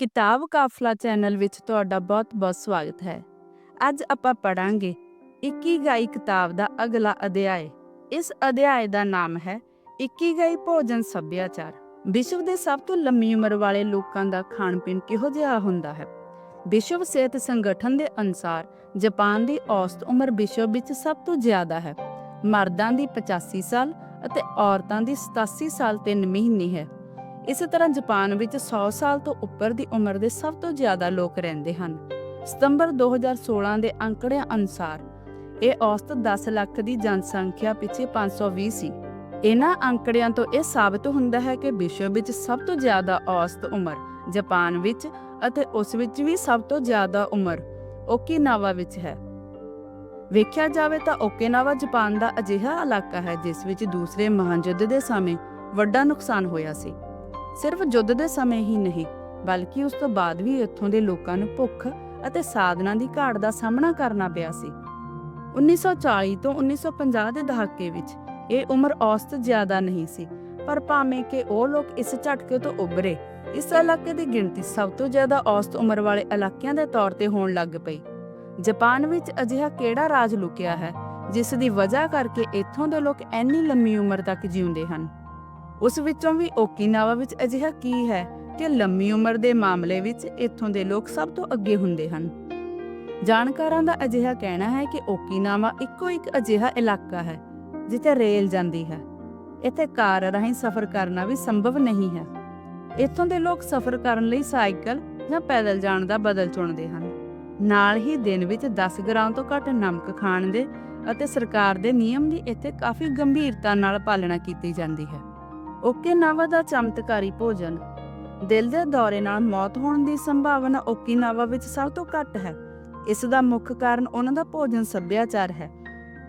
ਕਿਤਾਬ ਕਾਫਲਾ ਚੈਨਲ ਵਿੱਚ ਤੁਹਾਡਾ ਬਹੁਤ-ਬਹੁਤ ਸਵਾਗਤ ਹੈ। ਅੱਜ ਆਪਾਂ ਪੜਾਂਗੇ ਇਕੀਗਾਈ ਕਿਤਾਬ ਦਾ ਅਗਲਾ ਅਧਿਆਇ। ਇਸ ਅਧਿਆਇ ਦਾ ਨਾਮ ਹੈ ਇਕੀਗਾਈ ਭੋਜਨ ਸੱਭਿਆਚਾਰ। ਵਿਸ਼ਵ ਦੇ ਸਭ ਤੋਂ ਲੰਮੀ ਉਮਰ ਵਾਲੇ ਲੋਕਾਂ ਦਾ ਖਾਣ ਪੀਣ ਕਿਹੋ ਜਿਹਾ ਹੁੰਦਾ ਹੈ? ਵਿਸ਼ਵ ਸਿਹਤ ਸੰਗਠਨ ਦੇ ਅਨੁਸਾਰ ਜਾਪਾਨ ਦੀ ਔਸਤ ਉਮਰ ਵਿਸ਼ਵ ਵਿੱਚ ਸਭ ਤੋਂ ਜ਼ਿਆਦਾ ਹੈ। ਮਰਦਾਂ ਦੀ 85 ਸਾਲ ਅਤੇ ਔਰਤਾਂ ਦੀ 87 ਸਾਲ 3 ਮਹੀਨੇ ਹੈ। ਇਸੇ ਤਰ੍ਹਾਂ ਜਾਪਾਨ ਵਿੱਚ 100 ਸਾਲ ਤੋਂ ਉੱਪਰ ਦੀ ਉਮਰ ਦੇ ਸਭ ਤੋਂ ਜ਼ਿਆਦਾ ਲੋਕ ਰਹਿੰਦੇ ਹਨ। ਸਤੰਬਰ 2016 ਦੇ ਅੰਕੜਿਆਂ ਅਨੁਸਾਰ ਇਹ ਔਸਤ 10 ਲੱਖ ਦੀ ਜਨਸੰਖਿਆ ਪਿੱਛੇ 520 ਸੀ। ਇਹਨਾਂ ਅੰਕੜਿਆਂ ਤੋਂ ਇਹ ਸਾਬਤ ਹੁੰਦਾ ਹੈ ਕਿ ਵਿਸ਼ਵ ਵਿੱਚ ਸਭ ਤੋਂ ਜ਼ਿਆਦਾ ਔਸਤ ਉਮਰ ਜਾਪਾਨ ਵਿੱਚ ਅਤੇ ਉਸ ਵਿੱਚ ਵੀ ਸਭ ਤੋਂ ਜ਼ਿਆਦਾ ਉਮਰ ਓਕੀਨਾਵਾ ਵਿੱਚ ਹੈ। ਵੇਖਿਆ ਜਾਵੇ ਤਾਂ ਓਕੀਨਾਵਾ ਜਾਪਾਨ ਦਾ ਅਜਿਹਾ ਇਲਾਕਾ ਹੈ ਜਿਸ ਵਿੱਚ ਦੂਸਰੇ ਮਹਾਂਯੁੱਧ ਦੇ ਸਮੇਂ ਵੱਡਾ ਨੁਕਸਾਨ ਹੋਇਆ ਸੀ। ਸਿਰਫ ਯੁੱਧ ਦੇ ਸਮੇਂ ਹੀ ਨਹੀਂ, ਬਲਕਿ ਉਸ ਤੋਂ ਬਾਅਦ ਵੀ ਇੱਥੋਂ ਦੇ ਲੋਕਾਂ ਨੂੰ ਭੁੱਖ ਅਤੇ ਸਾਧਨਾਂ ਦੀ ਘਾਟ ਦਾ ਸਾਹਮਣਾ ਕਰਨਾ ਪਿਆ ਸੀ। 1940 ਤੋਂ 1950 ਦੇ ਦਹਾਕੇ ਵਿੱਚ ਇਹ ਉਮਰ ਔਸਤ ਜ਼ਿਆਦਾ ਨਹੀਂ ਸੀ, ਪਰ ਭਾਵੇਂ ਕਿ ਉਹ ਲੋਕ ਇਸ ਝਟਕੇ ਤੋਂ ਉੱਭਰੇ, ਇਸ ਇਲਾਕੇ ਦੀ ਗਿਣਤੀ ਸਭ ਤੋਂ ਜ਼ਿਆਦਾ ਔਸਤ ਉਮਰ ਵਾਲੇ ਇਲਾਕਿਆਂ ਦੇ ਤੌਰ ਤੇ ਹੋਣ ਲੱਗ ਪਈ। ਜਾਪਾਨ ਵਿੱਚ ਅਜਿਹਾ ਕਿਹੜਾ ਰਾਜ ਲੁਕਿਆ ਹੈ, ਜਿਸ ਦੀ ਵਜ੍ਹਾ ਕਰਕੇ ਇੱਥੋਂ ਦੇ ਲੋਕ ਇੰਨੀ ਲੰਮੀ ਉਮਰ ਤੱਕ ਜਿਉਂਦੇ ਹਨ? ਉਸ ਵਿੱਚੋਂ ਵੀ ਓਕੀਨਾਵਾ ਵਿੱਚ ਅਜਿਹਾ ਕੀ ਹੈ ਕਿ ਲੰਮੀ ਉਮਰ ਦੇ ਮਾਮਲੇ ਵਿੱਚ ਇੱਥੋਂ ਦੇ ਲੋਕ ਸਭ ਤੋਂ ਅੱਗੇ ਹੁੰਦੇ ਹਨ? ਜਾਣਕਾਰਾਂ ਦਾ ਅਜਿਹਾ ਕਹਿਣਾ ਹੈ ਕਿ ਓਕੀਨਾਵਾ ਇੱਕੋ ਇੱਕ ਅਜਿਹਾ ਇਲਾਕਾ ਹੈ, ਜਿੱਥੇ ਰੇਲ ਜਾਂਦੀ ਹੈ। ਇੱਥੇ ਕਾਰ ਰਾਹੀਂ ਸਫ਼ਰ ਕਰਨਾ ਵੀ ਸੰਭਵ ਨਹੀਂ ਹੈ। ਇੱਥੋਂ ਦੇ ਲੋਕ ਸਫ਼ਰ ਕਰਨ ਲਈ ਸਾਈਕਲ ਜਾਂ ਪੈਦਲ ਜਾਣ ਦਾ ਬਦਲ ਚੁਣਦੇ ਹਨ। ਨਾਲ ਹੀ ਦਿਨ ਵਿੱਚ 10 ਗ੍ਰਾਮ ਤੋਂ ਘੱਟ ਨਮਕ ਖਾਣ ਦੇ ਅਤੇ ਸਰਕਾਰ ਦੇ ਨਿਯਮ ਦੀ ਇੱਥੇ ਕਾਫੀ ਗੰਭੀਰਤਾ ਨਾਲ ਪਾਲਣਾ ਕੀਤੀ ਜਾਂਦੀ ਹੈ। ਓਕੀਨਾਵਾ ਦਾ ਚਮਤਕਾਰੀ ਭੋਜਨ। ਦਿਲ ਦੇ ਦੌਰੇ ਨਾਲ ਮੌਤ ਹੋਣ ਦੀ ਸੰਭਾਵਨਾ ਓਕੀਨਾਵਾ ਵਿੱਚ ਸਭ ਤੋਂ ਘੱਟ ਹੈ। ਇਸ ਦਾ ਮੁੱਖ ਕਾਰਨ ਉਹਨਾਂ ਦਾ ਭੋਜਨ ਸੱਭਿਆਚਾਰ ਹੈ।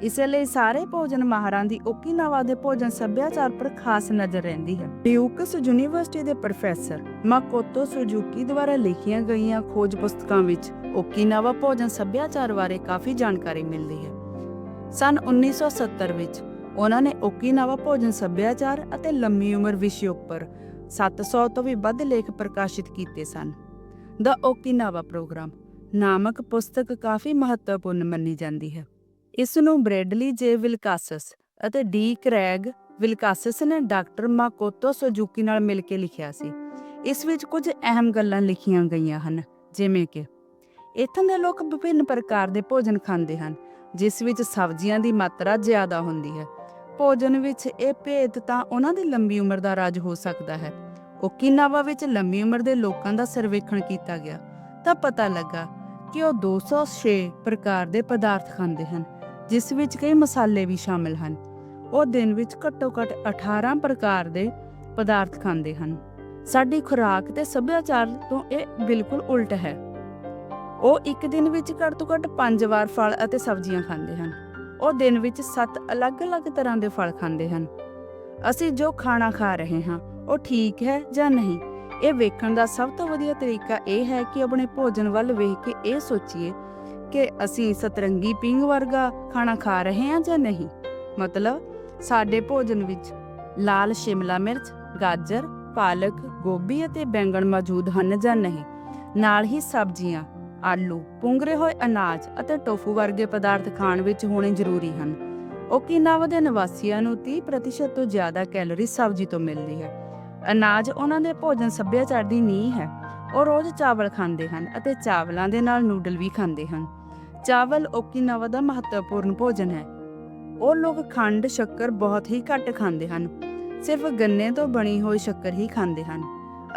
ਇਸੇ ਲਈ ਸਾਰੇ ਭੋਜਨ ਮਾਹਰਾਂ ਦੀ ਓਕੀਨਾਵਾ ਦੇ ਭੋਜਨ ਸੱਭਿਆਚਾਰ ਪਰ ਖਾਸ ਨਜ਼ਰ ਰਹਿੰਦੀ ਹੈ। ਡਿਊਕਸ ਯੂਨੀਵਰਸਿਟੀ ਦੇ ਪ੍ਰੋਫੈਸਰ ਮਾਕੋਤੋ ਸੁਜ਼ੂਕੀ ਦੁਆਰਾ ਲਿਖੀਆਂ ਗਈਆਂ ਖੋਜ ਪੁਸਤਕਾਂ ਵਿੱਚ ਓਕੀਨਾਵਾ ਭੋਜਨ ਸੱਭਿਆਚਾਰ ਬਾਰੇ ਕਾਫੀ ਜਾਣਕਾਰੀ ਮਿਲਦੀ ਹੈ। ਸਨ 1970 ਵਿੱਚ ਉਹਨਾਂ ਨੇ ਓਕੀਨਾਵਾ ਭੋਜਨ ਸੱਭਿਆਚਾਰ ਅਤੇ ਲੰਮੀ ਉਮਰ ਵਿਸ਼ੇ ਉੱਪਰ 700 ਤੋਂ ਵੀ ਵੱਧ ਲੇਖ ਪ੍ਰਕਾਸ਼ਿਤ ਕੀਤੇ ਸਨ। ਦ ਓਕੀਨਾਵਾ ਪ੍ਰੋਗਰਾਮ ਨਾਮਕ ਪੁਸਤਕ ਕਾਫੀ ਮਹੱਤਵਪੂਰਨ ਮੰਨੀ ਜਾਂਦੀ ਹੈ। ਇਸ ਨੂੰ ਬ੍ਰੈਡਲੀ ਜੇ ਵਿਲਕਾਸਸ ਅਤੇ ਡੀ ਕ੍ਰੈਗ ਵਿਲਕਾਸਸ ਨੇ ਡਾਕਟਰ ਮਾਕੋਤੋ ਸੁਜ਼ੂਕੀ ਨਾਲ ਮਿਲ ਕੇ ਲਿਖਿਆ ਸੀ। ਇਸ ਵਿੱਚ ਕੁਝ ਅਹਿਮ ਗੱਲਾਂ ਲਿਖੀਆਂ ਗਈਆਂ ਹਨ, ਜਿਵੇਂ ਕਿ ਇੱਥੋਂ ਦੇ ਲੋਕ ਵਿਭਿੰਨ ਪ੍ਰਕਾਰ ਦੇ ਭੋਜਨ ਖਾਂਦੇ ਹਨ, ਜਿਸ ਵਿੱਚ ਸਬਜ਼ੀਆਂ ਦੀ ਮਾਤਰਾ ਜ਼ਿਆਦਾ ਹੁੰਦੀ ਹੈ ਭੋਜਨ ਵਿੱਚ ਇਹ ਭੇਦ ਤਾਂ ਉਹਨਾਂ ਦੀ ਲੰਬੀ ਉਮਰ ਦਾ ਰਾਜ ਹੋ ਸਕਦਾ ਹੈ। ਓਕੀਨਾਵਾ ਵਿੱਚ ਲੰਬੀ ਉਮਰ ਦੇ ਲੋਕਾਂ ਦਾ ਸਰਵੇਖਣ ਕੀਤਾ ਗਿਆ, ਤਾਂ ਪਤਾ ਲੱਗਾ ਕਿ ਉਹ 206 ਪ੍ਰਕਾਰ ਦੇ ਪਦਾਰਥ ਖਾਂਦੇ ਹਨ, ਜਿਸ ਵਿੱਚ ਕਈ ਮਸਾਲੇ ਵੀ ਸ਼ਾਮਿਲ ਹਨ। ਉਹ ਦਿਨ ਵਿੱਚ ਘੱਟੋ-ਘੱਟ 18 ਪ੍ਰਕਾਰ ਦੇ ਪਦਾਰਥ ਖਾਂਦੇ ਹਨ। ਸਾਡੀ ਖੁਰਾਕ ਤੇ ਸੱਭਿਆਚਾਰ ਤੋਂ ਇਹ ਬਿਲਕੁਲ ਉਲਟ ਹੈ। ਉਹ ਇੱਕ ਦਿਨ ਵਿੱਚ ਘੱਟ ਤੋਂ ਘੱਟ 5 ਵਾਰ ਫਲ ਅਤੇ ਸਬਜ਼ੀਆਂ ਖਾਂਦੇ ਹਨ। ਉਹ ਦਿਨ ਵਿੱਚ 7 ਅਲੱਗ-ਅਲੱਗ ਤਰ੍ਹਾਂ ਦੇ ਫਲ ਖਾਂਦੇ ਹਨ। ਅਸੀਂ ਜੋ ਖਾਣਾ ਖਾ ਰਹੇ ਹਾਂ, ਉਹ ਠੀਕ ਹੈ ਜਾਂ ਨਹੀਂ? ਇਹ ਵੇਖਣ ਦਾ ਸਭ ਤੋਂ ਵਧੀਆ ਤਰੀਕਾ ਇਹ ਹੈ ਕਿ ਆਪਣੇ ਭੋਜਨ ਵੱਲ ਵੇਖ ਕੇ ਇਹ ਸੋਚੀਏ ਕਿ ਅਸੀਂ ਸਤਰੰਗੀ ਪਿੰਗ ਵਰਗਾ ਖਾਣਾ ਖਾ ਰਹੇ ਹਾਂ ਜਾਂ ਨਹੀਂ। ਮਤਲਬ, ਸਾਡੇ ਭੋਜਨ ਵਿੱਚ ਲਾਲ ਸ਼ਿਮਲਾ ਮਿਰਚ, ਗਾਜਰ, ਪਾਲਕ, ਗੋਭੀ ਅਤੇ ਬੈਂਗਣ ਮੌਜੂਦ ਹਨ ਜਾਂ ਨਹੀਂ। ਨਾਲ ਹੀ ਸਬਜ਼ੀਆਂ ਆਲੂ, ਪੁੰਗਰੇ ਹੋਏ ਅਨਾਜ ਅਤੇ ਟੋਫੂ ਵਰਗੇ ਪਦਾਰਥ ਖਾਣ ਵਿੱਚ ਹੋਣੇ ਜ਼ਰੂਰੀ ਹਨ। ਓਕੀਨਾਵਾ ਦੇ ਨਿਵਾਸੀਆਂ ਨੂੰ 30% ਤੋਂ ਜ਼ਿਆਦਾ ਕੈਲੋਰੀ ਸਬਜ਼ੀ ਤੋਂ ਮਿਲਦੀ ਹੈ। ਅਨਾਜ ਉਹਨਾਂ ਦੇ ਭੋਜਨ ਸੱਭਿਆਚਾਰ ਦੀ ਨੀਂਹ ਹੈ। ਉਹ ਰੋਜ਼ ਚਾਵਲ ਖਾਂਦੇ ਹਨ ਅਤੇ ਚਾਵਲਾਂ ਦੇ ਨਾਲ ਨੂਡਲ ਵੀ ਖਾਂਦੇ ਹਨ। ਚਾਵਲ ਓਕੀਨਾਵਾ ਦਾ ਮਹੱਤਵਪੂਰਨ ਭੋਜਨ ਹੈ। ਉਹ ਲੋਕ ਖੰਡ, ਸ਼ੱਕਰ ਬਹੁਤ ਹੀ ਘੱਟ ਖਾਂਦੇ ਹਨ। ਸਿਰਫ ਗੰਨੇ ਤੋਂ ਬਣੀ ਹੋਈ ਸ਼ੱਕਰ ਹੀ ਖਾਂਦੇ ਹਨ।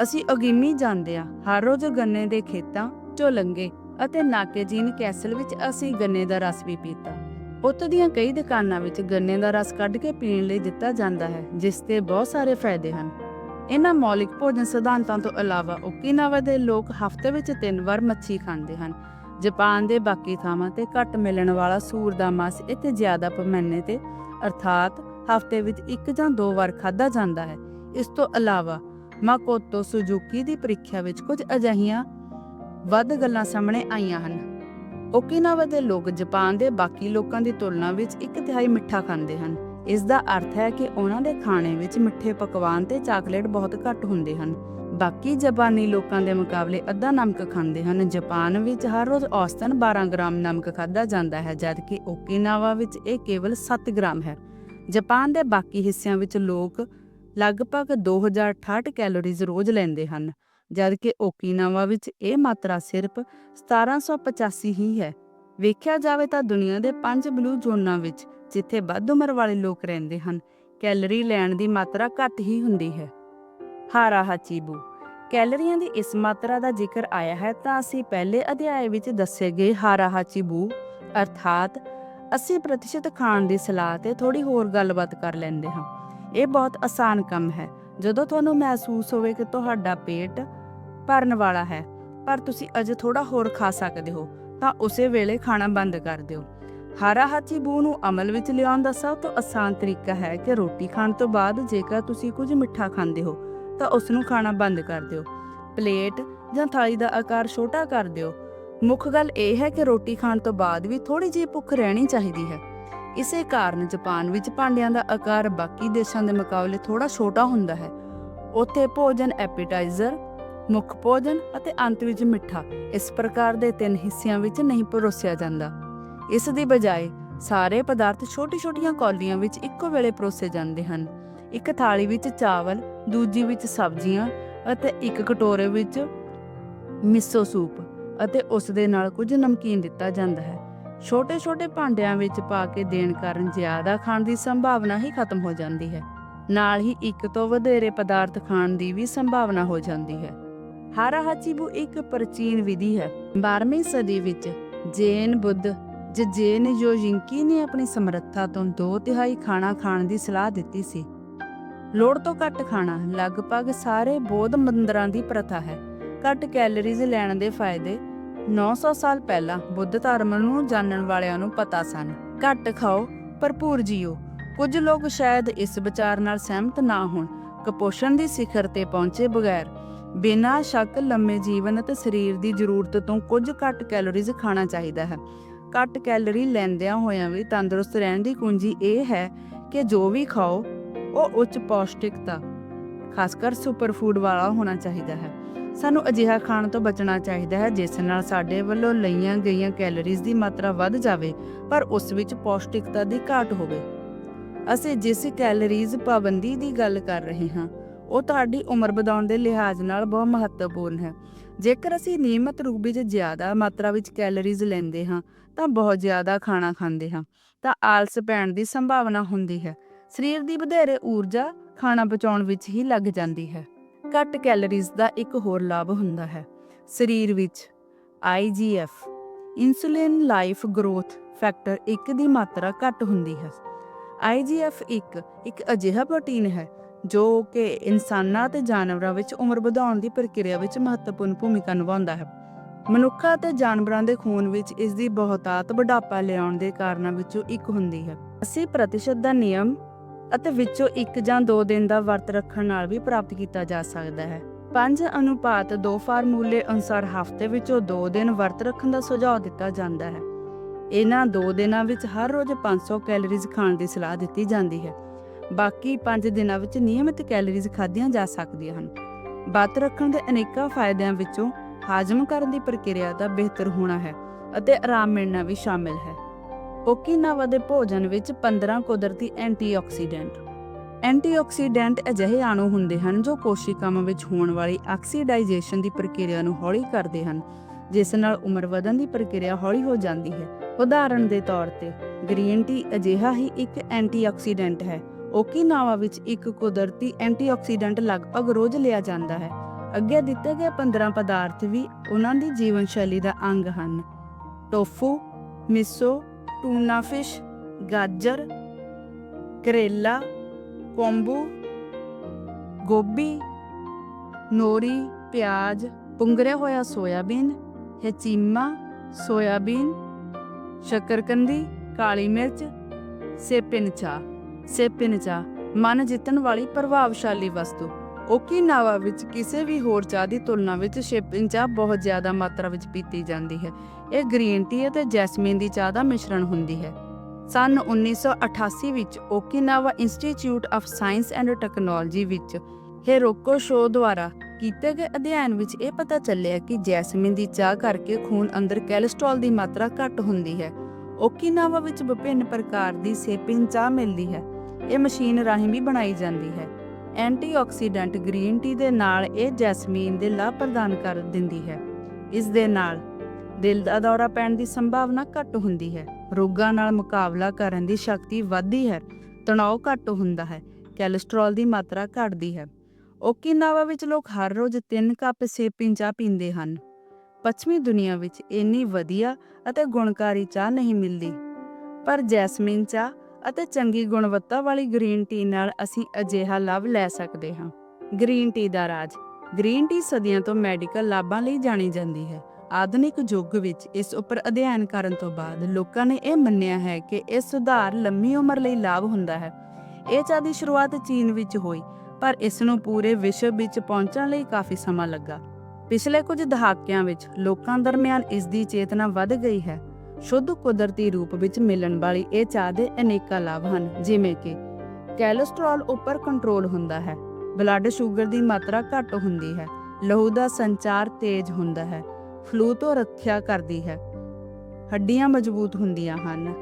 ਅਸੀਂ ਅਗੀਮੀ ਜਾਂਦੇ ਹਾਂ। ਹਰ ਰੋਜ਼ ਗੰਨੇ ਦੇ ਖੇਤਾਂ ਚੋਂ ਲੰਘੇ ਅਤੇ ਨਾਕੇਜੀਨ ਕੈਸਲ ਵਿੱਚ ਅਸੀਂ ਗੰਨੇ ਦਾ ਰਸ ਵੀ ਪੀਤਾ। ਉੱਥੋਂ ਦੀਆਂ ਕਈ ਦੁਕਾਨਾਂ ਵਿੱਚ ਗੰਨੇ ਦਾ ਰਸ ਕੱਢ ਕੇ ਪੀਣ ਲਈ ਦਿੱਤਾ ਜਾਂਦਾ ਹੈ, ਜਿਸ ਦੇ ਬਹੁਤ ਸਾਰੇ ਫਾਇਦੇ ਹਨ। ਇਹਨਾਂ ਮੌਲਿਕ ਭੋਜਨ ਸਿਧਾਂਤਾਂ ਤੋਂ ਇਲਾਵਾ ਓਕੀਨਾਵਾ ਦੇ ਲੋਕ ਹਫ਼ਤੇ ਵਿੱਚ ਤਿੰਨ ਵਾਰ ਮੱਛੀ ਖਾਂਦੇ ਹਨ। ਜਾਪਾਨ ਦੇ ਬਾਕੀ ਥਾਵਾਂ ਤੇ ਘੱਟ ਮਿਲਣ ਵਾਲਾ ਸੂਰ ਦਾ ਮਾਸ ਇੱਥੇ ਜ਼ਿਆਦਾ ਪੈਮਾਨੇ ਤੇ, ਅਰਥਾਤ ਹਫ਼ਤੇ ਵਿੱਚ ਇੱਕ ਜਾਂ ਦੋ ਵਾਰ ਖਾਧਾ ਜਾਂਦਾ ਹੈ। ਇਸ ਤੋਂ ਇਲਾਵਾ ਮਾਕੋਤੋ ਸੁਜ਼ੂਕੀ ਦੀ ਪ੍ਰੀਖਿਆ ਵਿੱਚ ਕੁਝ ਅਜਿਹੀਆਂ ਵੱਧ ਗੱਲਾਂ ਸਾਹਮਣੇ ਆਈਆਂ ਹਨ। ਓਕੀਨਾਵਾ ਦੇ ਲੋਕ ਜਾਪਾਨ ਦੇ ਬਾਕੀ ਲੋਕਾਂ ਦੀ ਤੁਲਨਾ ਵਿੱਚ ਇੱਕ ਤਿਹਾਈ ਮਿੱਠਾ ਖਾਂਦੇ ਹਨ। ਇਸ ਦਾ ਅਰਥ ਹੈ ਕਿ ਉਹਨਾਂ ਦੇ ਖਾਣੇ ਵਿੱਚ ਮਿੱਠੇ ਪਕਵਾਨ ਤੇ ਚਾਕਲੇਟ ਬਹੁਤ ਘੱਟ ਹੁੰਦੇ ਹਨ। ਬਾਕੀ ਜਾਪਾਨੀ ਲੋਕਾਂ ਦੇ ਮੁਕਾਬਲੇ ਅੱਧਾ ਨਮਕ ਖਾਂਦੇ ਹਨ। ਜਾਪਾਨ ਵਿੱਚ ਹਰ ਰੋਜ਼ ਔਸਤਨ 12 ਗ੍ਰਾਮ ਨਮਕ ਖਾਧਾ ਜਾਂਦਾ ਹੈ, ਜਦਕਿ ਓਕੀਨਾਵਾ ਵਿੱਚ ਇਹ ਕੇਵਲ 7 ਗ੍ਰਾਮ ਹੈ। ਜਾਪਾਨ ਦੇ ਬਾਕੀ ਹਿੱਸਿਆਂ ਵਿੱਚ ਲੋਕ ਲਗਭਗ 2068 ਕੈਲੋਰੀਜ਼ ਰੋਜ਼ ਲੈਂਦੇ ਹਨ। ਜਦਕਿ ਓਕੀਨਾਵਾ ਵਿੱਚ ਇਹ ਮਾਤਰਾ ਸਿਰਫ 1785 ਹੀ ਹੈ। ਵੇਖਿਆ ਜਾਵੇ ਤਾਂ ਦੁਨੀਆ ਦੇ ਪੰਜ ਬਲੂ ਜ਼ੋਨਾਂ ਵਿੱਚ, ਜਿੱਥੇ ਵੱਧ ਉਮਰ ਵਾਲੇ ਲੋਕ ਰਹਿੰਦੇ ਹਨ, ਕੈਲਰੀ ਲੈਣ ਦੀ ਮਾਤਰਾ ਘੱਟ ਹੀ ਹੁੰਦੀ ਹੈ। ਹਾਰਾ ਹਾਚੀਬੂ, ਕੈਲਰੀਆਂ ਦੀ ਇਸ ਮਾਤਰਾ ਦਾ ਜ਼ਿਕਰ ਆਇਆ ਹੈ ਤਾਂ ਅਸੀਂ ਪਹਿਲੇ ਅਧਿਆਇ ਵਿੱਚ ਦੱਸੇ ਗਏ ਹਾਰਾ ਹਾਚੀਬੂ, ਅਰਥਾਤ 80% ਖਾਣ ਦੀ ਸਲਾਹ ਤੇ ਥੋੜੀ ਹੋਰ ਗੱਲਬਾਤ ਕਰ ਲੈਂਦੇ ਹਾਂ। ਇਹ ਬਹੁਤ ਆਸਾਨ ਕੰਮ ਹੈ। ਜਦੋਂ ਤੁਹਾਨੂੰ ਮਹਿਸੂਸ ਹੋਵੇ ਕਿ ਤੁਹਾਡਾ ਪੇਟ ਭਰਨ ਵਾਲਾ ਹੈ। ਪਰ ਤੁਸੀਂ ਅਜੇ ਥੋੜਾ ਹੋਰ ਖਾ ਸਕਦੇ ਹੋ, ਤਾਂ ਉਸੇ ਵੇਲੇ ਖਾਣਾ ਬੰਦ ਕਰ ਦਿਓ। ਹਾਰਾ ਹਾਚੀਬੂ ਨੂੰ ਅਮਲ ਵਿੱਚ ਲਿਆਉਣ ਦਾ ਸਭ ਤੋਂ ਆਸਾਨ ਤਰੀਕਾ ਹੈ ਕਿ ਰੋਟੀ ਖਾਣ ਤੋਂ ਬਾਅਦ ਜੇਕਰ ਤੁਸੀਂ ਕੁਝ ਮਿੱਠਾ ਖਾਂਦੇ ਹੋ, ਤਾਂ ਉਸ ਨੂੰ ਖਾਣਾ ਬੰਦ ਕਰ ਦਿਓ। ਪਲੇਟ ਜਾਂ ਥਾਲੀ ਦਾ ਆਕਾਰ ਛੋਟਾ ਕਰ ਦਿਓ। ਮੁੱਖ ਗੱਲ ਇਹ ਹੈ ਕਿ ਰੋਟੀ ਖਾਣ ਤੋਂ ਬਾਅਦ ਵੀ ਥੋੜੀ ਜਿਹੀ ਭੁੱਖ ਰਹਿਣੀ ਚਾਹੀਦੀ ਹੈ। ਇਸੇ ਕਾਰਨ ਜਾਪਾਨ ਵਿੱਚ ਭਾਂਡਿਆਂ ਦਾ ਆਕਾਰ ਬਾਕੀ ਦੇਸ਼ਾਂ ਦੇ ਮੁਕਾਬਲੇ ਥੋੜਾ ਛੋਟਾ ਹੁੰਦਾ ਹੈ। ਉੱਥੇ ਭੋਜਨ ਐਪੀਟਾਈਜ਼ਰ ਮੁੱਖ ਭੋਜਨ ਅਤੇ ਅੰਤ ਵਿੱਚ ਮਿੱਠਾ। ਇਸ ਪ੍ਰਕਾਰ ਦੇ ਤਿੰਨ ਹਿੱਸਿਆਂ ਵਿੱਚ ਨਹੀਂ ਪਰੋਸਿਆ ਜਾਂਦਾ। ਇਸ ਦੀ ਬਜਾਏ ਸਾਰੇ ਪਦਾਰਥ ਛੋਟੀ-ਛੋਟੀਆਂ ਕੌਲੀਆਂ ਵਿੱਚ ਇੱਕੋ ਵੇਲੇ ਪਰੋਸੇ ਜਾਂਦੇ ਹਨ। ਇੱਕ ਥਾਲੀ ਵਿੱਚ ਚਾਵਲ, ਦੂਜੀ ਵਿੱਚ ਸਬਜ਼ੀਆਂ ਅਤੇ ਇੱਕ ਕਟੋਰੇ ਵਿੱਚ ਮਿਸੋ ਸੂਪ ਅਤੇ ਉਸ ਦੇ ਨਾਲ ਕੁਝ ਨਮਕੀਨ ਦਿੱਤਾ ਜਾਂਦਾ ਹੈ। ਛੋਟੇ-ਛੋਟੇ ਭਾਂਡਿਆਂ ਵਿੱਚ ਪਾ ਕੇ ਦੇਣ ਕਾਰਨ ਜ਼ਿਆਦਾ ਖਾਣ ਦੀ ਸੰਭਾਵਨਾ ਹੀ ਖਤਮ ਹੋ ਜਾਂਦੀ ਹੈ। ਨਾਲ ਹੀ ਇੱਕ ਤੋਂ ਵਧੇਰੇ ਪਦਾਰਥ ਖਾਣ ਦੀ ਵੀ ਸੰਭਾਵਨਾ ਹੋ ਜਾਂਦੀ ਹੈ। ਹਾਰਾ ਹਾਚੀਬੂ ਇੱਕ ਪ੍ਰਾਚੀਨ ਵਿਧੀ ਹੈ। 12ਵੀਂ ਸਦੀ ਵਿੱਚ ਜੇਨ ਬੁੱਧ ਜਜੇਨ ਯੋਜਿੰਕੀ ਨੇ ਆਪਣੀ ਸਮਰੱਥਾ ਤੋਂ ਦੋ ਤਿਹਾਈ ਖਾਣਾ ਖਾਣ ਦੀ ਸਲਾਹ ਦਿੱਤੀ ਸੀ। ਲੋੜ ਤੋਂ ਘੱਟ ਖਾਣਾ ਲਗਭਗ ਸਾਰੇ ਬੌਧ ਮੰਦਰਾਂ ਦੀ ਪ੍ਰਥਾ ਹੈ। ਘੱਟ ਕੈਲਰੀਜ਼ ਲੈਣ ਦੇ ਫਾਇਦੇ 900 ਸਾਲ ਪਹਿਲਾਂ ਬੁੱਧ ਧਰਮ ਨੂੰ ਜਾਣਨ ਵਾਲਿਆਂ ਨੂੰ ਪਤਾ ਸਨ। ਘੱਟ ਖਾਓ, ਭਰਪੂਰ ਜੀਓ। ਕੁਝ ਲੋਕ ਸ਼ਾਇਦ ਇਸ ਵਿਚਾਰ ਨਾਲ ਸਹਿਮਤ ਨਾ ਹੋਣ। ਕੁਪੋਸ਼ਣ ਦੀ ਸਿਖਰ ਤੇ ਪਹੁੰਚੇ ਬਗੈਰ ਬਿਨਾਂ ਸ਼ੱਕ ਲੰਮੇ ਜੀਵਨ ਅਤੇ ਸਰੀਰ ਦੀ ਜ਼ਰੂਰਤ ਤੋਂ ਕੁਝ ਘੱਟ ਕੈਲੋਰੀਜ਼ ਖਾਣਾ ਚਾਹੀਦਾ ਹੈ। ਘੱਟ ਕੈਲਰੀ ਲੈਂਦਿਆਂ ਹੋਇਆਂ ਵੀ ਤੰਦਰੁਸਤ ਰਹਿਣ ਦੀ ਕੁੰਜੀ ਇਹ ਹੈ ਕਿ ਜੋ ਵੀ ਖਾਓ, ਉਹ ਉੱਚ ਪੌਸ਼ਟਿਕਤਾ ਖਾਸ ਕਰ ਸੁਪਰ ਫੂਡ ਵਾਲਾ ਹੋਣਾ ਚਾਹੀਦਾ ਹੈ। ਸਾਨੂੰ ਅਜਿਹਾ ਖਾਣ ਤੋਂ ਬਚਣਾ ਚਾਹੀਦਾ ਹੈ ਜਿਸ ਨਾਲ ਸਾਡੇ ਵੱਲੋਂ ਲਈਆਂ ਗਈਆਂ ਕੈਲਰੀਜ਼ ਦੀ ਮਾਤਰਾ ਵੱਧ ਜਾਵੇ, ਪਰ ਉਸ ਵਿੱਚ ਪੌਸ਼ਟਿਕਤਾ ਦੀ ਘਾਟ ਹੋਵੇ। ਅਸੀਂ ਜਿਸ ਕੈਲਰੀਜ਼ ਪਾਬੰਦੀ ਦੀ ਗੱਲ ਕਰ ਰਹੇ ਹਾਂ ਉਹ ਤੁਹਾਡੀ ਉਮਰ ਵਧਾਉਣ ਦੇ ਲਿਹਾਜ਼ ਨਾਲ ਬਹੁਤ ਮਹੱਤਵਪੂਰਨ ਹੈ। ਜੇਕਰ ਅਸੀਂ ਨਿਯਮਤ ਰੂਪ ਵਿੱਚ ਜ਼ਿਆਦਾ ਮਾਤਰਾ ਵਿੱਚ ਕੈਲਰੀਜ਼ ਲੈਂਦੇ ਹਾਂ, ਤਾਂ ਬਹੁਤ ਜ਼ਿਆਦਾ ਖਾਣਾ ਖਾਂਦੇ ਹਾਂ, ਤਾਂ ਆਲਸ ਪੈਣ ਦੀ ਸੰਭਾਵਨਾ ਹੁੰਦੀ ਹੈ। ਸਰੀਰ ਦੀ ਵਧੇਰੇ ਊਰਜਾ ਖਾਣਾ ਪਚਾਉਣ ਵਿੱਚ ਹੀ ਲੱਗ ਜਾਂਦੀ ਹੈ। ਘੱਟ ਕੈਲਰੀਜ਼ ਦਾ ਇੱਕ ਹੋਰ ਲਾਭ ਹੁੰਦਾ ਹੈ। ਸਰੀਰ ਵਿੱਚ IGF insulin like growth factor 1 ਦੀ ਮਾਤਰਾ ਘੱਟ ਹੁੰਦੀ ਹੈ। IGF ਇੱਕ ਇੱਕ ਅਜਿਹਾ ਪ੍ਰੋਟੀਨ ਹੈ ਜੋ ਕਿ ਇਨਸਾਨਾਂ ਅਤੇ ਜਾਨਵਰਾਂ ਵਿੱਚ ਉਮਰ ਵਧਾਉਣ ਦੀ ਪ੍ਰਕਿਰਿਆ ਵਿੱਚ ਮਹੱਤਵਪੂਰਨ ਭੂਮਿਕਾ ਨਿਭਾਉਂਦਾ ਹੈ। ਮਨੁੱਖਾਂ ਅਤੇ ਜਾਨਵਰਾਂ ਦੇ ਖੂਨ ਵਿੱਚ ਇਸ ਦੀ ਬਹੁਤਾਤ ਬੁਢਾਪਾ ਲਿਆਉਣ ਦੇ ਕਾਰਨਾਂ ਵਿੱਚੋਂ ਇੱਕ ਹੁੰਦੀ ਹੈ। 80% ਦਾ ਨਿਯਮ ਅਤੇ ਵਿੱਚੋਂ ਇੱਕ ਜਾਂ ਦੋ ਦਿਨ ਦਾ ਵਰਤ ਰੱਖਣ ਨਾਲ ਵੀ ਪ੍ਰਾਪਤ ਕੀਤਾ ਜਾ ਸਕਦਾ ਹੈ। 5 ਅਨੁਪਾਤ 2 ਫਾਰਮੂਲੇ ਅਨੁਸਾਰ ਹਫ਼ਤੇ ਵਿੱਚੋਂ 2 ਦਿਨ ਵਰਤ ਰੱਖਣ ਦਾ ਸੁਝਾਅ ਦਿੱਤਾ ਜਾਂਦਾ ਹੈ। ਇਹਨਾਂ 2 ਦਿਨਾਂ ਵਿੱਚ ਹਰ ਰੋਜ਼ 500 ਕੈਲੋਰੀਜ਼ ਖਾਣ ਦੀ ਸਲਾਹ ਦਿੱਤੀ ਜਾਂਦੀ ਹੈ। ਬਾਕੀ 5 ਦਿਨਾਂ ਵਿੱਚ ਨਿਯਮਿਤ ਕੈਲਰੀਜ਼ ਖਾਧੀਆਂ ਜਾ ਸਕਦੀਆਂ ਹਨ। ਵਰਤ ਰੱਖਣ ਦੇ ਅਨੇਕਾਂ ਫਾਇਦਿਆਂ ਵਿੱਚੋਂ ਹਾਜ਼ਮ ਕਰਨ ਦੀ ਪ੍ਰਕਿਰਿਆ ਦਾ ਬਿਹਤਰ ਹੋਣਾ ਹੈ ਅਤੇ ਆਰਾਮ ਮਿਲਣਾ ਵੀ ਸ਼ਾਮਿਲ ਹੈ। ਓਕੀਨਾਵਾ ਦੇ ਭੋਜਨ ਵਿੱਚ 15 ਕੁਦਰਤੀ ਐਂਟੀਆਕਸੀਡੈਂਟ। ਐਂਟੀਆਕਸੀਡੈਂਟ ਅਜਿਹੇ ਅਣੂ ਹੁੰਦੇ ਹਨ ਜੋ ਕੋਸ਼ਿਕਾਵਾਂ ਵਿੱਚ ਹੋਣ ਵਾਲੀ ਆਕਸੀਡਾਈਜੇਸ਼ਨ ਦੀ ਪ੍ਰਕਿਰਿਆ ਨੂੰ ਹੌਲੀ ਕਰਦੇ ਹਨ, ਜਿਸ ਨਾਲ ਉਮਰ ਵਧਣ ਦੀ ਪ੍ਰਕਿਰਿਆ ਹੌਲੀ ਹੋ ਜਾਂਦੀ ਹੈ। ਉਦਾਹਰਣ ਦੇ ਤੌਰ ਤੇ, ਗ੍ਰੀਨ ਟੀ ਅਜਿਹਾ ਹੀ ਇੱਕ ਐਂਟੀਆਕਸੀਡੈਂਟ ਹੈ ਓਕੀਨਾਵਾ ਵਿੱਚ ਇੱਕ ਕੁਦਰਤੀ ਐਂਟੀਆਕਸੀਡੈਂਟ ਲਗਭਗ ਰੋਜ਼ ਲਿਆ ਜਾਂਦਾ ਹੈ। ਅੱਗੇ ਦਿੱਤੇ ਗਏ 15 ਪਦਾਰਥ ਵੀ ਉਹਨਾਂ ਦੀ ਜੀਵਨ ਸ਼ੈਲੀ ਦਾ ਅੰਗ ਹਨ। ਟੋਫੂ, ਮਿਸੋ, ਟੂਨਾ ਫਿਸ਼, ਗਾਜਰ, ਕਰੇਲਾ, ਕੋੰਬੂ, ਗੋਭੀ, ਨੋਰੀ, ਪਿਆਜ਼ ਪੁੰਗਰਿਆ ਹੋਇਆ ਸੋਇਆਬੀਨ, ਹਚੀਮਾ, ਸੋਇਆਬੀਨ, ਸ਼ੱਕਰਕੰਦੀ, ਕਾਲੀ ਮਿਰਚ ਸੇਪਿਨ ਚਾਹ ਸੇਪਿਨ ਚਾਹ ਮਨ ਜਿੱਤਣ ਵਾਲੀ ਪ੍ਰਭਾਵਸ਼ਾਲੀ ਵਸਤੂ। ਓਕੀਨਾਵਾ ਵਿੱਚ ਕਿਸੇ ਵੀ ਹੋਰ ਚਾਹ ਦੀ ਤੁਲਨਾ ਵਿੱਚ ਸ਼ੇਪਿਨ ਚਾਹ ਬਹੁਤ ਜ਼ਿਆਦਾ ਮਾਤਰਾ ਵਿੱਚ ਪੀਤੀ ਜਾਂਦੀ ਹੈ। ਇਹ ਗ੍ਰੀਨ ਟੀ ਅਤੇ ਜੈਸਮੀਨ ਦੀ ਚਾਹ ਦਾ ਮਿਸ਼ਰਣ ਹੁੰਦੀ ਹੈ। ਸਨ 1988 ਵਿੱਚ Okinawa institute of science and technology ਵਿੱਚ ਹੇਰੋਕੋ ਸ਼ੋ ਦੁਆਰਾ ਕੀਤੇ ਗਏ ਅਧਿਐਨ ਵਿੱਚ ਇਹ ਪਤਾ ਚੱਲਿਆ ਕਿ ਜੈਸਮੀਨ ਦੀ ਚਾਹ ਕਰਕੇ ਖੂਨ ਅੰਦਰ ਕੋਲੇਸਟ੍ਰੋਲ ਦੀ ਮਾਤਰਾ ਘੱਟ ਹੁੰਦੀ ਹੈ। ਓਕੀਨਾਵਾ ਵਿੱਚ ਵਿਭਿੰਨ ਪ੍ਰਕਾਰ ਦੀ ਸੇਪਿੰਗ ਚਾਹ ਮਿਲਦੀ ਹੈ। ਇਹ ਮਸ਼ੀਨ ਰਾਹੀਂ ਵੀ ਬਣਾਈ ਜਾਂਦੀ ਹੈ। ਐਂਟੀਆਕਸੀਡੈਂਟ ਗ੍ਰੀਨ ਟੀ ਦੇ ਨਾਲ ਇਹ ਜੈਸਮੀਨ ਦੇ ਲਾਭ ਪ੍ਰਦਾਨ ਕਰ ਦਿੰਦੀ ਹੈ। ਇਸ ਦੇ ਨਾਲ ਦਿਲ ਦਾ ਦੌਰਾ ਪੈਣ ਦੀ ਸੰਭਾਵਨਾ ਘੱਟ ਹੁੰਦੀ ਹੈ। ਰੋਗਾਂ ਨਾਲ ਮੁਕਾਬਲਾ ਕਰਨ ਦੀ ਸ਼ਕਤੀ ਵੱਧਦੀ ਹੈ। ਤਣਾਅ ਘੱਟ ਹੁੰਦਾ ਹੈ। ਕੋਲੇਸਟ੍ਰੋਲ ਦੀ ਮਾਤਰਾ ਘਟਦੀ ਹੈ। ਓਕੀਨਾਵਾ ਵਿੱਚ ਲੋਕ ਹਰ ਰੋਜ਼ 3 ਕੱਪ ਸੇਪਿੰਗ ਚਾਹ ਪੀਂਦੇ ਹਨ। ਪੱਛਮੀ ਦੁਨੀਆ ਵਿੱਚ ਇੰਨੀ ਵਧੀਆ ਅਤੇ ਗੁਣਕਾਰੀ ਚਾਹ ਨਹੀਂ ਮਿਲਦੀ। ਪਰ ਜੈਸਮੀਨ ਚਾਹ ਅਤੇ ਚੰਗੀ ਗੁਣਵੱਤਾ ਵਾਲੀ ਗ੍ਰੀਨ ਟੀ ਨਾਲ ਅਸੀਂ ਅਜਿਹਾ ਲਾਭ ਲੈ ਸਕਦੇ ਹਾਂ। ਗ੍ਰੀਨ ਟੀ ਦਾ ਰਾਜ। ਗ੍ਰੀਨ ਟੀ ਸਦੀਆਂ ਤੋਂ ਮੈਡੀਕਲ ਲਾਭਾਂ ਲਈ ਜਾਣੀ ਜਾਂਦੀ ਹੈ। ਆਧੁਨਿਕ ਯੁੱਗ ਵਿੱਚ ਇਸ ਉੱਪਰ ਅਧਿਐਨ ਕਰਨ ਤੋਂ ਬਾਅਦ ਲੋਕਾਂ ਨੇ ਇਹ ਮੰਨਿਆ ਹੈ ਕਿ ਇਹ ਸੁਧਾਰ ਲੰਮੀ ਉਮਰ ਲਈ ਲਾਭ ਹੁੰਦਾ ਹੈ। ਇਹ ਚਾਹ ਦੀ ਸ਼ੁਰੂਆਤ ਚੀਨ ਵਿੱਚ ਹੋਈ, ਪਰ ਇਸ ਨੂੰ ਪੂਰੇ ਵਿਸ਼ਵ ਵਿੱਚ ਪਹੁੰਚਣ ਲਈ ਕਾਫੀ ਸਮਾਂ ਲੱਗਾ। ਪਿਛਲੇ ਕੁਝ ਦਹਾਕਿਆਂ ਵਿੱਚ ਲੋਕਾਂ ਦਰਮਿਆਨ ਇਸ ਦੀ ਚੇਤਨਾ ਵੱਧ ਗਈ ਹੈ। ਸ਼ੁੱਧ ਕੁਦਰਤੀ ਰੂਪ ਵਿੱਚ ਮਿਲਣ ਵਾਲੀ ਇਹ ਚਾਹ ਦੇ ਅਨੇਕਾਂ ਲਾਭ ਹਨ, ਜਿਵੇਂ ਕਿ ਕੋਲੇਸਟ੍ਰੋਲ ਉੱਪਰ ਕੰਟਰੋਲ ਹੁੰਦਾ ਹੈ ਬਲੱਡ ਸ਼ੂਗਰ ਦੀ ਮਾਤਰਾ ਘੱਟ ਹੁੰਦੀ ਹੈ, ਲਹੂ ਦਾ ਸੰਚਾਰ ਤੇਜ਼ ਹੁੰਦਾ ਹੈ ਫਲੂ ਤੋਂ ਰੱਖਿਆ ਕਰਦੀ ਹੈ, ਹੱਡੀਆਂ ਮਜ਼ਬੂਤ ਹੁੰਦੀਆਂ ਹਨ,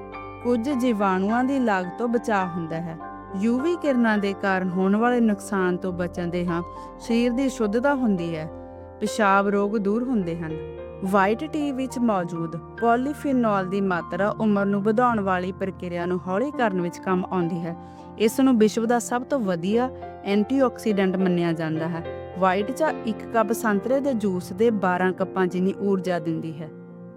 ਕੁਝ ਜੀਵਾਣੂਆਂ ਦੀ ਲਾਗ ਤੋਂ ਬਚਾਅ ਹੁੰਦਾ ਹੈ ਯੂਵੀ ਕਿਰਨਾਂ ਦੇ ਕਾਰਨ ਹੋਣ ਵਾਲੇ ਨੁਕਸਾਨ ਤੋਂ ਬਚਣ ਦੇ ਹਾਂ, ਸਰੀਰ ਦੀ ਸ਼ੁੱਧਤਾ ਹੁੰਦੀ ਹੈ, ਪਿਸ਼ਾਬ ਰੋਗ ਦੂਰ ਹੁੰਦੇ ਹਨ। ਵਾਈਟ ਟੀ ਵਿੱਚ ਮੌਜੂਦ ਪੋਲੀਫੀਨੋਲ ਦੀ ਮਾਤਰਾ ਉਮਰ ਨੂੰ ਵਧਾਉਣ ਵਾਲੀ ਪ੍ਰਕਿਰਿਆ ਨੂੰ ਹੌਲੀ ਕਰਨ ਵਿੱਚ ਕੰਮ ਆਉਂਦੀ ਹੈ। ਇਸ ਨੂੰ ਵਿਸ਼ਵ ਦਾ ਸਭ ਤੋਂ ਵਧੀਆ ਐਂਟੀਆਕਸੀਡੈਂਟ ਮੰਨਿਆ ਜਾਂਦਾ ਹੈ। ਵਾਈਟ ਚਾਹ ਇੱਕ ਕੱਪ ਸੰਤਰੇ ਦੇ ਜੂਸ ਦੇ 12 ਕੱਪਾਂ ਜਿੰਨੀ ਊਰਜਾ ਦਿੰਦੀ ਹੈ।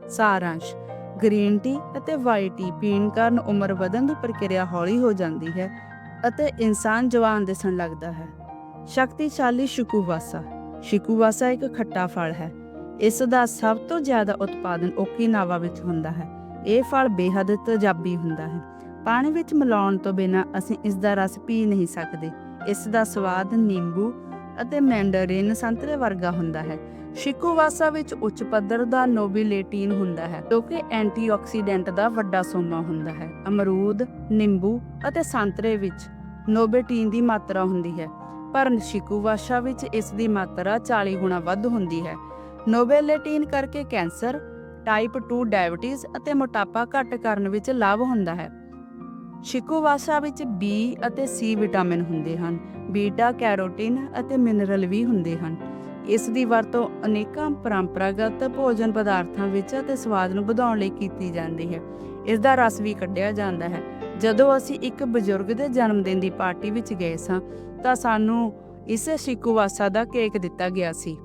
ਸਾਰਾਂਸ਼, ਗ੍ਰੀਨ ਟੀ ਅਤੇ ਵਾਈਟ ਟੀ ਪੀਣ ਕਾਰਨ ਉਮਰ ਵਧਣ ਦੀ ਪ੍ਰਕਿਰਿਆ ਹੌਲੀ ਹੋ ਜਾਂਦੀ ਹੈ ਅਤੇ ਇਨਸਾਨ ਜਵਾਨ ਦਿਸਣ ਲੱਗਦਾ ਹੈ। ਸ਼ਕਤੀਸ਼ਾਲੀ ਸ਼ਿਕੂਵਾਸਾ ਸ਼ਿਕੂਵਾਸਾ ਇੱਕ ਖੱਟਾ ਫਲ ਹੈ। ਇਸ ਦਾ ਸਭ ਤੋਂ ਜ਼ਿਆਦਾ ਉਤਪਾਦਨ ਓਕੀਨਾਵਾ ਵਿੱਚ ਹੁੰਦਾ ਹੈ। ਇਹ ਫਲ ਬੇਹੱਦ ਤੇਜ਼ਾਬੀ ਹੁੰਦਾ ਹੈ। ਪਾਣੀ ਵਿੱਚ ਮਿਲਾਉਣ ਤੋਂ ਬਿਨਾਂ ਅਸੀਂ ਇਸ ਦਾ ਰਸ ਪੀ ਨਹੀਂ ਸਕਦੇ। ਇਸ ਦਾ ਸਵਾਦ ਨਿੰਬੂ ਅਤੇ ਮੈਂਡਰੀਨ ਸੰਤਰੇ ਵਰਗਾ ਹੁੰਦਾ ਹੈ। ਸ਼ਿਕੂਵਾਸਾ ਵਿੱਚ ਉੱਚ ਪੱਧਰ ਦਾ ਨੋਬਿਲੇਟਿਨ ਹੁੰਦਾ ਹੈ, ਜੋ ਕਿ ਐਂਟੀਆਕਸੀਡੈਂਟ ਦਾ ਵੱਡਾ ਸੋਮਾ ਹੁੰਦਾ ਹੈ। ਅਮਰੂਦ, ਨਿੰਬੂ ਅਤੇ ਸੰਤਰੇ ਵਿੱਚ ਨੋਬੇਟਿਨ ਦੀ ਮਾਤਰਾ ਹੁੰਦੀ ਹੈ, ਪਰ ਸ਼ਿਕੂਵਾਸਾ ਵਿੱਚ ਇਸ ਦੀ ਮਾਤਰਾ 40 ਗੁਣਾ ਵੱਧ ਹੁੰਦੀ ਹੈ। ਨੋਬੇਲੇਟਿਨ ਕਰਕੇ ਕੈਂਸਰ ਟਾਈਪ 2 ਡਾਇਬੀਟੀਜ਼ ਅਤੇ ਮੋਟਾਪਾ ਘੱਟ ਕਰਨ ਵਿੱਚ ਲਾਭ ਹੁੰਦਾ ਹੈ। ਸ਼ਿਕੂਵਾਸਾ ਵਿੱਚ B ਅਤੇ C ਵਿਟਾਮਿਨ ਹੁੰਦੇ ਹਨ ਬੀਟਾ ਕੈਰੋਟਿਨ ਅਤੇ ਮਿਨਰਲ ਵੀ ਹੁੰਦੇ ਹਨ। ਇਸ ਦੀ ਵਰਤੋਂ ਅਨੇਕਾਂ ਪਰੰਪਰਾਗਤ ਭੋਜਨ ਪਦਾਰਥਾਂ ਵਿੱਚ ਅਤੇ ਸਵਾਦ ਨੂੰ ਵਧਾਉਣ ਲਈ ਕੀਤੀ ਜਾਂਦੀ ਹੈ। ਇਸ ਦਾ ਰਸ ਵੀ ਕੱਢਿਆ ਜਾਂਦਾ ਹੈ। ਜਦੋਂ ਅਸੀਂ ਇੱਕ ਬਜ਼ੁਰਗ ਦੇ ਜਨਮ ਦਿਨ ਦੀ ਪਾਰਟੀ ਵਿੱਚ ਗਏ ਸਾਂ, ਤਾਂ ਸਾਨੂੰ ਇਸ ਸ਼ਿਕੂਵਾਸਾ ਦਾ ਕੇਕ ਦਿੱਤਾ ਗਿਆ ਸੀ।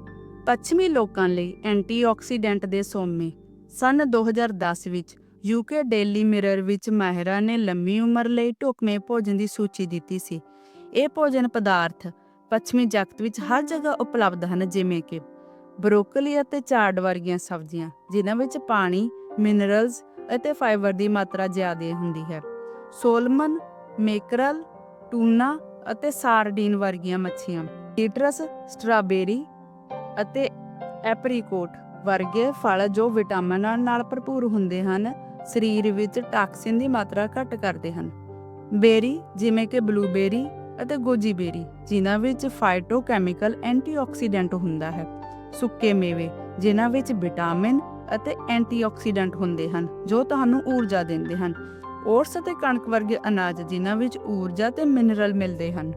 ਪੱਛਮੀ ਲੋਕਾਂ ਲਈ ਐਂਟੀਆਕਸੀਡੈਂਟ ਦੇ ਸੋਮੇ। ਸਨ 2010 ਵਿੱਚ ਯੂਕੇ ਡੇਲੀ ਮਿਰਰ ਵਿੱਚ ਮਾਹਿਰਾਂ ਨੇ ਲੰਮੀ ਉਮਰ ਲਈ ਢੁਕਵੇਂ ਭੋਜਨ ਦੀ ਸੂਚੀ ਦਿੱਤੀ ਸੀ। ਇਹ ਭੋਜਨ ਪਦਾਰਥ ਪੱਛਮੀ ਜਗਤ ਵਿੱਚ ਹਰ ਜਗ੍ਹਾ ਉਪਲਬਧ ਹਨ, ਜਿਵੇਂ ਕਿ ਬਰੋਕਲੀ ਅਤੇ ਝਾੜ ਵਰਗੀਆਂ ਸਬਜ਼ੀਆਂ, ਜਿਨ੍ਹਾਂ ਵਿੱਚ ਪਾਣੀ ਮਿਨਰਲਸ ਅਤੇ ਫਾਈਬਰ ਦੀ ਮਾਤਰਾ ਜ਼ਿਆਦਾ ਹੁੰਦੀ ਹੈ। ਸੋਲਮਨ, ਮੇਕਰਲ, ਟੂਨਾ ਅਤੇ ਸਾਰਡੀਨ ਵਰਗੀਆਂ ਮੱਛੀਆਂ। ਸੀਟਰਸ, ਸਟ੍ਰਾਬੇਰੀ ਅਤੇ ਐਪਰੀਕੋਟ ਵਰਗੇ ਫਲ ਜੋ ਵਿਟਾਮਿਨਾਂ ਨਾਲ ਭਰਪੂਰ ਹੁੰਦੇ ਹਨ, ਸਰੀਰ ਵਿੱਚ ਟਾਕਸਿਨ ਦੀ ਮਾਤਰਾ ਘੱਟ ਕਰਦੇ ਹਨ। ਬੇਰੀ, ਜਿਵੇਂ ਕਿ ਬਲੂਬੇਰੀ ਅਤੇ ਗੋਜੀ ਬੇਰੀ ਜਿਨ੍ਹਾਂ ਵਿੱਚ ਫਾਈਟੋਕੈਮੀਕਲ ਐਂਟੀਆਕਸੀਡੈਂਟ ਹੁੰਦਾ ਹੈ। ਸੁੱਕੇ ਮੇਵੇ, ਜਿਨ੍ਹਾਂ ਵਿੱਚ ਵਿਟਾਮਿਨ ਅਤੇ ਐਂਟੀਆਕਸੀਡੈਂਟ ਹੁੰਦੇ ਹਨ, ਜੋ ਤੁਹਾਨੂੰ ਊਰਜਾ ਦਿੰਦੇ ਹਨ। ਓਟਸ ਅਤੇ ਕਣਕ ਵਰਗੇ ਅਨਾਜ, ਜਿਨ੍ਹਾਂ ਵਿੱਚ ਊਰਜਾ ਤੇ ਮਿਨਰਲ ਮਿਲਦੇ ਹਨ।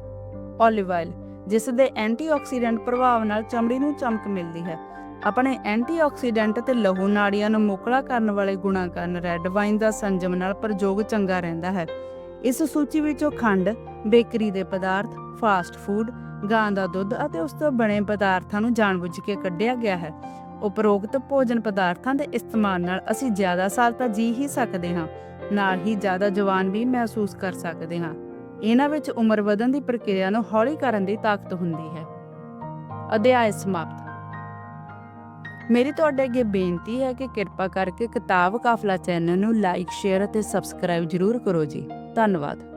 ਓਲੀਵ ਆਇਲ ਜਿਸ ਦੇ ਐਂਟੀਆਕਸੀਡੈਂਟ ਪ੍ਰਭਾਵ ਨਾਲ ਚਮੜੀ ਨੂੰ ਚਮਕ ਮਿਲਦੀ ਹੈ। ਆਪਣੇ ਐਂਟੀਆਕਸੀਡੈਂਟ ਤੇ ਲਹੂ ਨਾੜੀਆਂ ਨੂੰ ਮੋਕਲਾ ਕਰਨ ਵਾਲੇ ਗੁਣਾਂ ਕਾਰਨ ਰੈੱਡ ਵਾਈਨ ਦਾ ਸੰਜਮ ਨਾਲ ਪ੍ਰਯੋਗ ਚੰਗਾ ਰਹਿੰਦਾ ਹੈ। ਇਸ ਸੂਚੀ ਵਿੱਚੋਂ ਖੰਡ, ਬੇਕਰੀ ਦੇ ਪਦਾਰਥ, ਫਾਸਟ ਫੂਡ, ਗਾਂ ਦਾ ਦੁੱਧ ਅਤੇ ਉਸ ਤੋਂ ਬਣੇ ਪਦਾਰਥਾਂ ਨੂੰ ਜਾਣਬੁੱਝ ਕੇ ਕੱਢਿਆ ਗਿਆ ਹੈ। ਉਪਰੋਕਤ ਭੋਜਨ ਪਦਾਰਥਾਂ ਦੇ ਇਸਤੇਮਾਲ ਨਾਲ ਅਸੀਂ ਜ਼ਿਆਦਾ ਸਾਲ ਤਾਂ ਜੀ ਹੀ ਸਕਦੇ ਹਾਂ, ਨਾਲ ਹੀ ਜ਼ਿਆਦਾ ਜਵਾਨ ਵੀ ਮਹਿਸੂਸ ਕਰ ਸਕਦੇ ਹਾਂ। ਇਹਨਾਂ ਵਿੱਚ ਉਮਰ ਵਧਣ ਦੀ ਪ੍ਰਕਿਰਿਆ ਨੂੰ ਹੌਲੀ ਕਰਨ ਦੀ ਤਾਕਤ ਹੁੰਦੀ ਹੈ। ਅਧਿਆਇ ਸਮਾਪਤ। ਮੇਰੀ ਤੁਹਾਡੇ ਅੱਗੇ ਬੇਨਤੀ ਹੈ ਕਿ ਕਿਰਪਾ ਕਰਕੇ ਕਿਤਾਬ ਕਾਫਲਾ ਚੈਨਲ ਨੂੰ ਲਾਈਕ, ਸ਼ੇਅਰ ਅਤੇ ਸਬਸਕ੍ਰਾਈਬ ਜ਼ਰੂਰ ਕਰੋ ਜੀ। ਧੰਨਵਾਦ।